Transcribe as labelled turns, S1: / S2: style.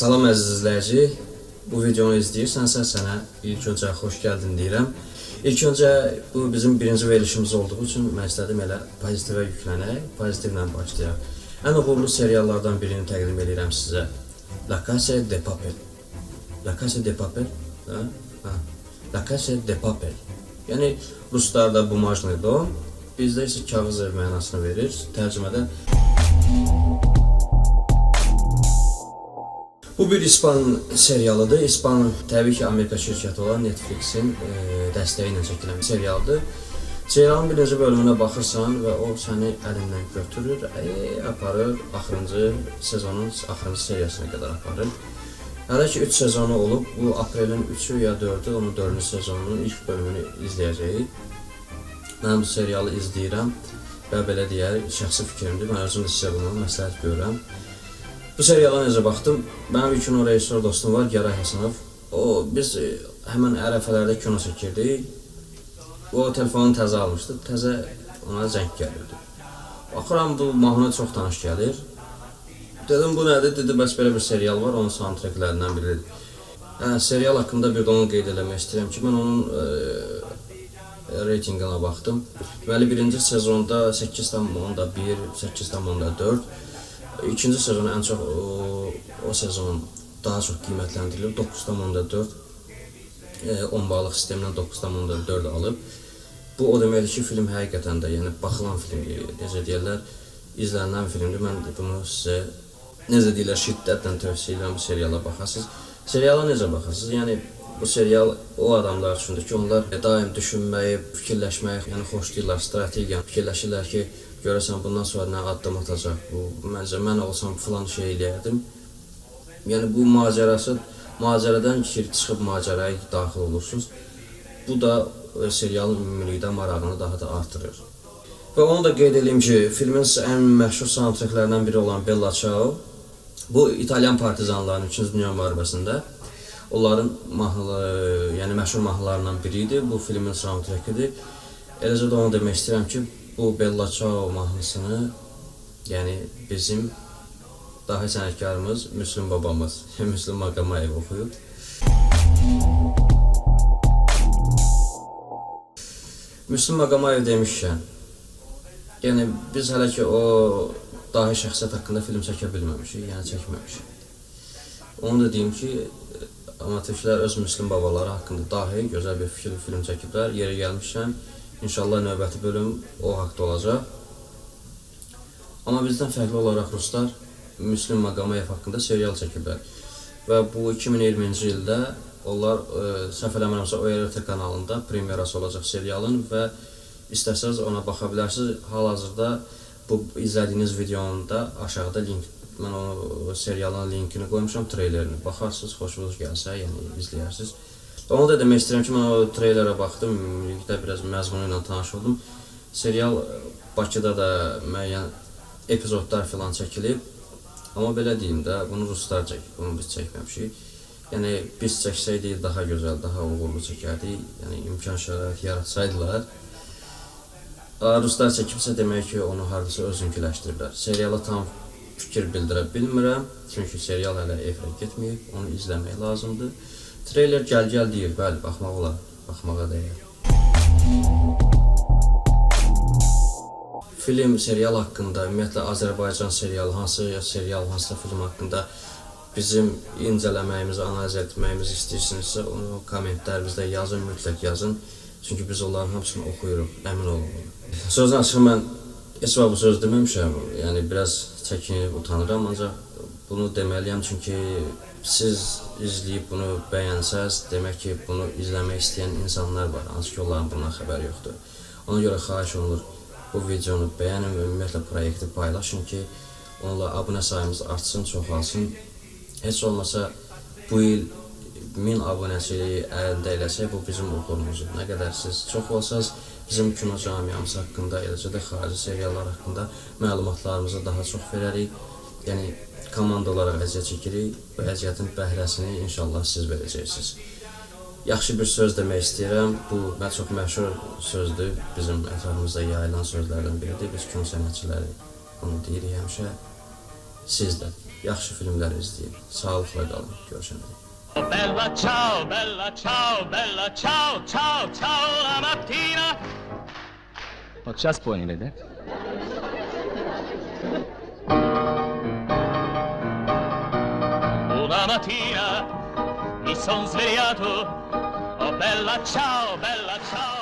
S1: Salam əziz izləyici. Bu videonu izləyirsənsə sənə ilk öncə xoş gəldin deyirəm. İlk öncə bu bizim birinci verilişimiz olduğu üçün mən istədim elə pozitivə yüklənək, pozitivlə başlayaq. Ən uğurlu seriallardan birini təqdim edirəm sizə. La Casa de Papel. La Casa de Papel. Hə? Hə. La Casa de Papel. Yəni ruslarda bu majnı dom, bizdə isə kağız ev mənasını verir. Tərcümədə Bu bir İspan serialıdır. İspan təbii ki Amerika şirkəti olan Netflixin e, dəstəyi ilə çəkilən serialdır. Serialın birinci bölümünə baxırsan və o səni əlindən götürür, e, aparır, axırıncı sezonun axırıncı seriyasına qədər aparır. Hələ ki 3 sezonu olub, bu aprelin 3-ü ya 4-ü, onun 4-cü sezonunun ilk bölümünü izləyəcəyik. Mən bu serialı izləyirəm və belə deyək, şəxsi fikrimdir. Mən özüm də sizə bunu məsləhət görürəm. Bu seriala necə baxdım? Mənim bir kino rejissor dostum var, Gəray Həsənov. O biz e, həmin ərəfələrdə kino çəkirdik. O telefonu təzə almışdı. Təzə ona zəng gəlirdi. Baxıram bu mahnı çox tanış gəlir. Dedim bu nədir? Dedi bəs belə bir serial var, onun soundtracklərindən biridir. Hə, serial haqqında bir də onu qeyd eləmək istəyirəm ki, mən onun e, reytinqına baxdım. Deməli birinci sezonda 8.1, 8.4 İkinci sezon ən çox o, o sezon daha çox qiymətləndirilib 9.4 e, 10 balıq sistemlə 9.4 alıb. Bu o deməkdir ki, film həqiqətən də, yəni baxılan filmdir. Necə deyirlər, izlənilən filmdir. Mən bunu sizə necə deyirlər, şiddətlə tövsiyə edirəm bu seriala baxasınız. Seriala necə baxasınız? Yəni bu serial o adamlar üçündür ki, onlar daim düşünməyi, fikirləşməyi, yəni xoşlayırlar, strategiya, fikirləşirlər ki, görəsən bundan sonra nə addım atacaq bu. Məncə mən olsam filan şey eləyərdim. Yəni bu macərası macəradan ki çıxıb macəraya daxil olursunuz. Bu da e, serialın ümumilikdə marağını daha da artırır. Və onu da qeyd edeyim ki, filmin ən məşhur soundtracklərindən biri olan Bella Ciao bu İtalyan partizanlarının 2-ci Dünya müharibəsində onların mahnıları, yəni məşhur mahnılarından biri idi. Bu filmin soundtrackidir. Eləcə də onu demək istəyirəm ki, bu Bella Ciao mahnısını yəni bizim dahi sənətkarımız Müslüm babamız, Müslüm Maqamayev oxuyub. Müslüm Maqamayev demişkən, yəni biz hələ ki o dahi şəxsiyyət haqqında film çəkə bilməmişik, yəni çəkməmişik. Onu da deyim ki, amatörçülər öz Müslüm babaları haqqında dahi gözəl bir fikir film çəkiblər. Yeri gəlmişkən, İnşallah növbəti bölüm o haqda olacaq. Amma bizdən fərqli olaraq ruslar Müslüm Maqamayev haqqında serial çəkiblər. Və bu 2020-ci ildə onlar ə, səhv eləmirəmsə ORT kanalında premyerası olacaq serialın və istəsəz ona baxa bilərsiniz. Hal-hazırda bu izlədiyiniz videonun da aşağıda link mən o serialın linkini qoymuşam, treylerini. Baxarsınız, xoşunuz gəlsə, yəni izləyərsiniz. Onu da demək istəyirəm ki, mən o treylerə baxdım, ümumilikdə biraz məzmunu ilə tanış oldum. Serial Bakıda da müəyyən epizodlar filan çəkilib. Amma belə deyim də, bunu ruslar çəkib, bunu biz çəkməmişik. Yəni biz çəksəydik daha gözəl, daha uğurlu çəkərdik. Yəni imkan şərait yaratsaydılar. Ruslar çəkibsə demək ki, onu hardasa özünküləşdiriblər. Seriala tam fikir bildirə bilmirəm, çünki serial hələ efirə getməyib, onu izləmək lazımdır. Treyler gəl-gəl deyir, bəli, baxmaq olar, baxmağa dəyər. Film, serial haqqında, ümumiyyətlə Azərbaycan serialı, hansı serial, hansı film haqqında bizim incələməyimizi, analiz etməyimizi istəyirsinizsə, onu kommentlərimizdə yazın, mütləq yazın. Çünki biz onların hamısını oxuyuruq, əmin olun. Sözün açığı mən heç vaxt bu söz deməmişəm. Yəni biraz çəkinib, utanıram, ancaq bunu deməliyəm çünki siz izləyib bunu bəyənsəz, demək ki, bunu izləmək istəyən insanlar var, hansı ki, onların bundan xəbəri yoxdur. Ona görə xahiş olunur, bu videonu bəyənin və ümumiyyətlə proyekti paylaşın ki, onunla abunə sayımız artsın, çoxalsın. Heç olmasa bu il 1000 abunəçi əldə eləsək, bu bizim uğurumuzdur. Nə qədər siz çox olsanız, bizim kino camiamız haqqında, eləcə də xarici seriallar haqqında məlumatlarımızı daha çox verərik. Yəni komanda olaraq əziyyət çəkirik. Bu əziyyətin bəhrəsini inşallah siz verəcəksiniz. Yaxşı bir söz demək istəyirəm. Bu mən çox məşhur sözdür. Bizim ətrafımızda yayılan sözlərdən biridir. Biz kino sənətçiləri bunu deyirik həmişə. siz də yaxşı filmlər izləyin. Sağlıqla qalın. Görüşərik.
S2: Oh, bella ciao, bella ciao, bella ciao, ciao, ciao la mattina.
S3: Ho già spoiler.
S2: Una mattina mi son svegliato. Oh bella ciao, bella ciao,